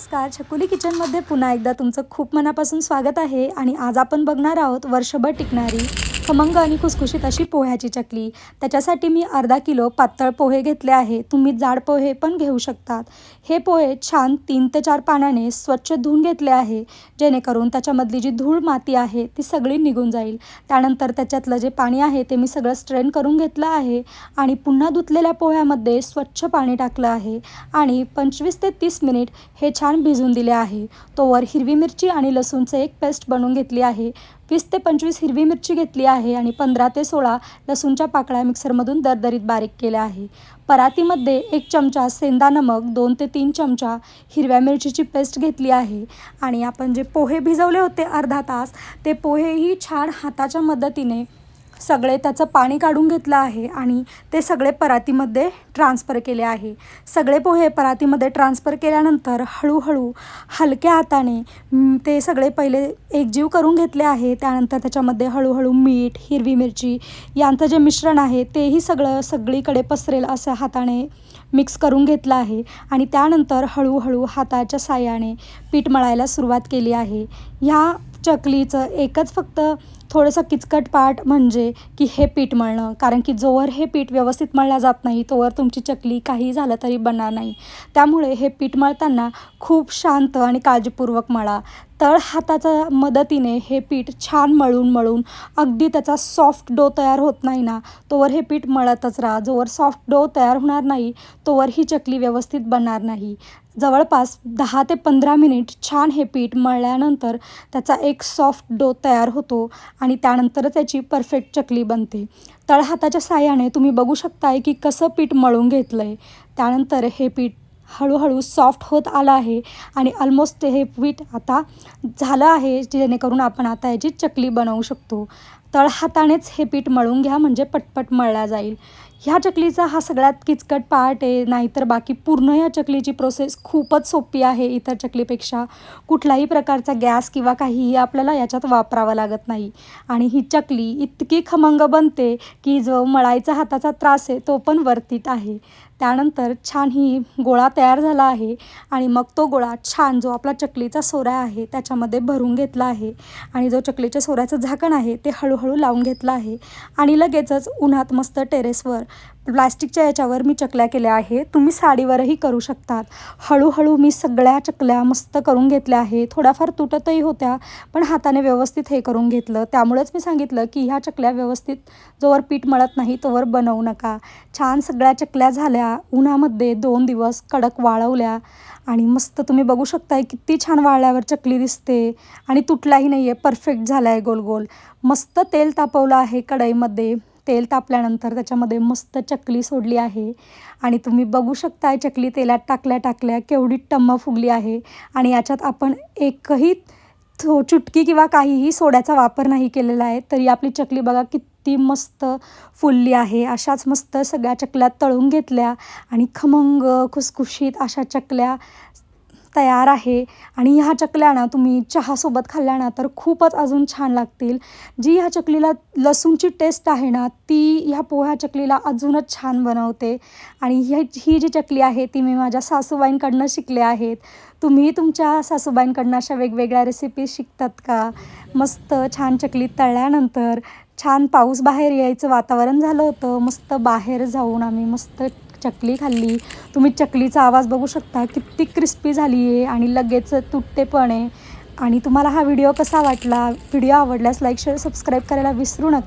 नमस्कार छकुली किचनमध्ये पुन्हा एकदा तुमचं खूप मनापासून स्वागत आहे आणि आज आपण बघणार आहोत वर्षभर टिकणारी खमंग आणि खुसखुशीत अशी पोह्याची चकली. त्याच्यासाठी मी अर्धा किलो पातळ पोहे घेतले आहे. तुम्ही जाड पोहे पण घेऊ शकतात. हे पोहे छान तीन ते चार पाण्याने स्वच्छ धुवून घेतले आहे. जेणेकरून त्याच्यामधली जी धूळ माती आहे ती सगळी निघून जाईल. त्यानंतर त्याच्यातलं जे पाणी आहे ते मी सगळं स्ट्रेन करून घेतलं आहे आणि पुन्हा धुतलेल्या पोह्यामध्ये स्वच्छ पाणी टाकलं आहे आणि पंचवीस ते तीस मिनिट हे छान भिजून दिले आहे. तोवर हिरवी मिरची आणि लसूणचं एक पेस्ट बनवून घेतली आहे. वीस ते पंचवीस हिरवी मिरची घेतली आहे आणि पंधरा ते सोळा लसूणच्या पाकळ्या मिक्सरमधून दरदरीत बारीक केल्या आहे. परातीमध्ये एक चमचा सेंदा नमक दोन ते तीन चमचा हिरव्या मिरचीची पेस्ट घेतली आहे. आणि आपण जे पोहे भिजवले होते अर्धा तास ते पोहेही छान हाताच्या मदतीने सगळे त्याचं पाणी काढून घेतलं आहे आणि ते सगळे परातीमध्ये ट्रान्सफर केले आहे. सगळे पोहे परातीमध्ये ट्रान्सफर केल्यानंतर हळूहळू हलक्या हाताने ते सगळे पहिले एकजीव करून घेतले आहे. त्यानंतर त्याच्यामध्ये हळूहळू मीठ हिरवी मिरची यांचं जे मिश्रण आहे तेही सगळं सगळीकडे पसरेल असं हाताने मिक्स करून घेतलं आहे. आणि त्यानंतर हळूहळू हाताच्या साह्याने पीठ मळायला सुरुवात केली आहे. ह्या चकलीचं एकच फक्त थोडंसं किचकट पार्ट म्हणजे की हे पीठ मळणं कारण की जोवर हे पीठ व्यवस्थित मळलं जात नाही तोवर तुमची चकली काही झालं तरी बनणार नाही. त्यामुळे हे पीठ मळताना खूप शांत आणि काळजीपूर्वक मळा. तळ हाताच्या मदतीने हे पीठ छान मळून मळून अगदी त्याचा सॉफ्ट डो तयार होत नाही ना तोवर हे पीठ मळतच राहा. जोवर सॉफ्ट डो तयार होणार नाही तोवर ही चकली व्यवस्थित बनणार नाही. जवळपास दहा ते पंधरा मिनिट छान हे पीठ मळल्यानंतर त्याचा एक सॉफ्ट डो तयार होतो आणि त्यानंतर त्याची परफेक्ट चकली बनते. तळहाताच्या साह्याने तुम्ही बघू शकताय की कसं पीठ मळून घेतलं आहे त्यानंतर हे पीठ हळूहळू सॉफ्ट होत आलं आहे. आणि ऑलमोस्ट हे पीठ आता झालं आहे जेणेकरून आपण आता याची चकली बनवू शकतो. तळहातानेच हे पीठ मळून घ्या म्हणजे पटपट मळला जाईल. ह्या चकलीचा हा सगळ्यात किचकट पार्ट आहे. नाहीतर बाकी पूर्ण ह्या चकलीची प्रोसेस खूपच सोपी आहे इतर चकलीपेक्षा. कुठलाही प्रकारचा गॅस किंवा काहीही आपल्याला याच्यात वापरावा लागत नाही. आणि ही चकली इतकी खमंग बनते की जो मळायचा हाताचा त्रास आहे तो पण वर्तीत आहे. त्यानंतर छान ही गोळा तयार झाला आहे आणि मग तो गोळा छान जो आपला चकलीचा सोरा आहे त्याच्यामध्ये भरून घेतला आहे आणि जो चकलीच्या सोऱ्याचं झाकण आहे ते हळूहळू लावून घेतलं आहे आणि लगेचच उन्हात मस्त टेरेसवर प्लास्टिकच्या याच्यावर मी चकल्या केल्या आहे तुम्ही साडीवरही करू शकतात. हळूहळू मी सगळ्या चकल्या मस्त करून घेतल्या आहे थोड्याफार तुटतही होत्या पण हाताने व्यवस्थित हे करून घेतलं. त्यामुळेच मी सांगितलं की ह्या चकल्या व्यवस्थित जोवर पीठ मळत नाही तोवर बनवू नका. छान सगळ्या चकल्या झाल्या. उन्हामध्ये दोन दिवस कडक वाळवल्या आणि मस्त तुम्ही बघू शकताय किती छान वाळल्यावर चकली दिसते आणि तुटलाही नाही आहे परफेक्ट झाला आहे गोल गोल मस्त तेल तापवलं आहे कढईमध्ये. तेल तापल्यानंतर त्याच्यामध्ये मस्त चकली सोडली आहे. आणि तुम्ही बघू शकताय चकली तेलात टाकल्या टाकल्या केवढी टम्म फुगली आहे. आणि याच्यात आपण एकही थो चुटकी किंवा काहीही सोड्याचा वापर नाही केलेला आहे. तरी आपली चकली बघा किती मस्त फुलली आहे. अशाच मस्त सगळ्या चकल्या तळून घेतल्या आणि खमंग खुसखुशीत अशा चकल्या तयार आहे. आणि ह्या चकल्या ना तुम्ही चहासोबत खाल्ल्या ना तर खूपच अजून छान लागतील. जी ह्या चकलीला लसूणची टेस्ट आहे ना ती ह्या पोह्या चकलीला अजूनच छान बनवते. आणि ह्या ही जी चकली आहे ती मी माझ्या सासूबाईंकडनं शिकले आहेत. तुम्ही तुमच्या सासूबाईंकडनं अशा वेगवेगळ्या रेसिपी शिकतात का? मस्त छान चकली तळल्यानंतर छान पाऊस बाहेर यायचं वातावरण झालं होतं. मस्त बाहेर जाऊन आम्ही मस्त चकली खाल्ली. तुम्ही चकलीचा आवाज बघू शकता किती क्रिस्पी झाली आहे आणि लगेच तुटते पण आहे आणि तुम्हाला हा व्हिडिओ कसा वाटला? व्हिडिओ आवडल्यास लाईक शेअर सबस्क्राईब करायला विसरू नका.